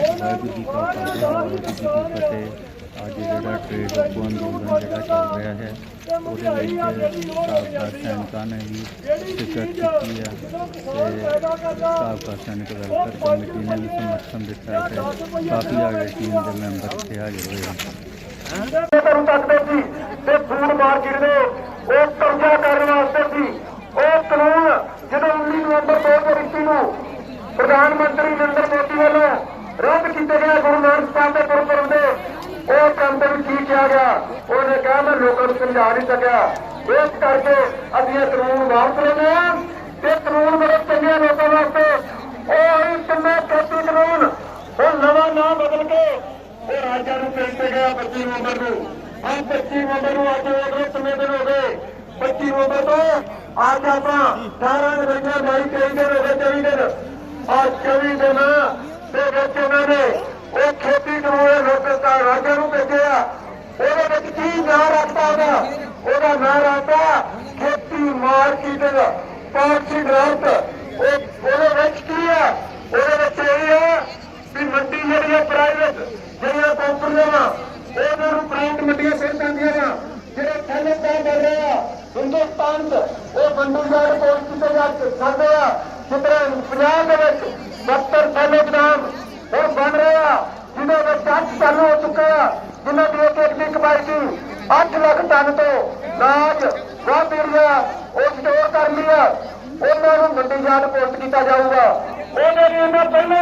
ਵਾਹਿਗੁਰੂ ਜੀ ਕਾ ਖਾਲਸਾ ਵਾਹਿਗੁਰੂ ਜੀ ਕੀ ਫਤਿਹ ਅੱਜ ਜਿਹੜਾ ਟ੍ਰੇਡ ਆਪੋ ਅੰਦੋਲਨ ਜਿਹੜਾ ਚੱਲ ਰਿਹਾ ਹੈ ਉਹਦੇ ਵਿੱਚ ਸਾਬਕਾ ਸੈਨਿਕਾਂ ਨੇ ਵੀ ਸ਼ਿਰਕਤ ਕੀਤੀ ਹੈ ਤੇ ਸਾਬਕਾ ਸੈਨਿਕ ਵੈਲਫੇਅਰ ਕਮੇਟੀ ਨੇ ਵੀ ਸਮਰਥਨ ਦਿੱਤਾ ਤੇ ਕਾਫੀ ਆਗੇ ਟੀਮ ਦੇ ਮੈਂਬਰ ਇੱਥੇ ਹਾਜ਼ਰ ਹੋਏ ਹਨ ਤੁਹਾਨੂੰ ਤੱਕਦੇ ਸੀ ਤੇ ਫੂਡ ਮਾਰਕੀਟ ਦੇ ਉਹ ਕਬਜ਼ਾ ਕਰਨ ਵਾਸਤੇ ਸੀ ਉਹ ਕਾਨੂੰਨ ਜਦੋਂ 19 ਨਵੰਬਰ 2021 ਨੂੰ ਪ੍ਰਧਾਨ ਮੰਤਰੀ ਨਰਿੰਦਰ ਮੋਦੀ ਵੱਲੋਂ ਰੱਦ ਕੀਤੇ ਗਏ ਗੁਰੂ ਨਾਨਕ ਸਾਹਿਬ ਦੇ ਗੁਰਪੁਰਬ ਦੇ ਉਹ ਕੰਮ ਦੇ ਵਿੱਚ ਕੀ ਕਿਹਾ ਗਿਆ ਉਹਨੇ ਕਿਹਾ ਮੈਂ ਲੋਕਾਂ ਨਹੀਂ ਸਕਿਆ। ਇਸ ਕਰਕੇ ਅਸੀਂ ਇਹ ਕਾਨੂੰਨ ਵਾਪਸ ਲੈਂਦੇ ਹਾਂ। ਤੇ ਕਾਨੂੰਨ ਬੜੇ ਚੰਗੇ ਲੋਕਾਂ ਵਾਸਤੇ ਉਹ ਹੀ ਤਿੰਨੇ ਖੇਤੀ ਕਾਨੂੰਨ। ਉਹ ਨਵਾਂ ਨਾਂ ਬਦਲ ਕੇ ਉਹ ਰਾਜਾਂ ਨੂੰ ਭੇਜ ਗਿਆ 25 ਨਵੰਬਰ ਨੂੰ। ਅੱਜ 25 ਨਵੰਬਰ ਨੂੰ ਅੱਜ ਉਹਦੇ ਕਿੰਨੇ ਦਿਨ ਹੋ ਗਏ। 25 ਨਵੰਬਰ ਤੋਂ ਅੱਜ ਆਪਾਂ 18 ਦੇ ਵਿੱਚ 22 23 ਦਿਨ ਹੋ ਗਏ 24 ਦਿਨ। ਅੱਜ 24 ਦਿਨ ਦੇ ਵਿੱਚ ਉਹਨਾਂ ਨੇ ਉਹ ਖੇਤੀ ਕਾਨੂੰਨ ਲੋਕਾਂ ਰਾਜਾਂ ਨੂੰ ਭੇਜਿਆ ਉਹਦੇ ਵਿੱਚ ਕੀ ਨਾਂ ਰੱਖਤਾ ਉਹਦਾ ਉਹਦਾ ਨਾਂ ਰੱਖਤਾ ਖੇਤੀ ਮਾਰਕੀਟਿੰਗ ਪਾਲਿਸੀ ਡਰਾਫਟ ਉਹ ਉਹਦੇ ਵਿੱਚ ਕੀ ਹੈ ਉਹਦੇ ਵਿੱਚ ਇਹ ਹੈ ਵੀ ਮੰਡੀ ਜਿਹੜੀ ਹੈ ਪ੍ਰਾਈਵੇਟ ਜਿਹੜੀਆਂ ਕੰਪਨੀਆਂ ਵਾ ਉਹਨਾਂ ਨੂੰ ਪ੍ਰਾਈਵੇਟ ਮੰਡੀਆਂ ਸਿਰ ਜਾਂਦੀਆਂ ਵਾ ਜਿਹੜੇ ਥੱਲੇ ਪੈ ਕਰ ਰਹੇ ਆ, ਹਿੰਦੁਸਤਾਨ 'ਚ, ਉਹ ਮੰਡੀਆਂ ਰਿਪੋਰਟ ਕੀਤੇ ਜਾ ਸਕਦੇ ਆ ਜਿੱਦਾਂ ਪੰਜਾਬ ਦੇ ਵਿੱਚ 70 ਥੱਲੇ ਬਦਾਮ ਹੁਣ ਬਣ ਰਹੇ ਆ ਜਿਹਦੇ ਵਿੱਚ ਅੱਜ ਚਾਲੂ ਹੋ ਚੁੱਕਾ ਆ ਜਿਨ੍ਹਾਂ ਦੀ ਇੱਕ ਇੱਕ 8 ਲੱਖ ਟਨ ਤੋਂ ਨਾਜ ਵਾਹ ਏਰੀਆ ਉਹ ਸਟੋਰ ਕਰ ਲਿਆ ਉਹਨਾਂ ਨੂੰ ਮੰਡੀ ਜਾਣ ਪੋਸਟ ਕੀਤਾ ਜਾਊਗਾ। ਉਹਦੇ ਲਈ ਇਹਨਾਂ ਪਹਿਲਾਂ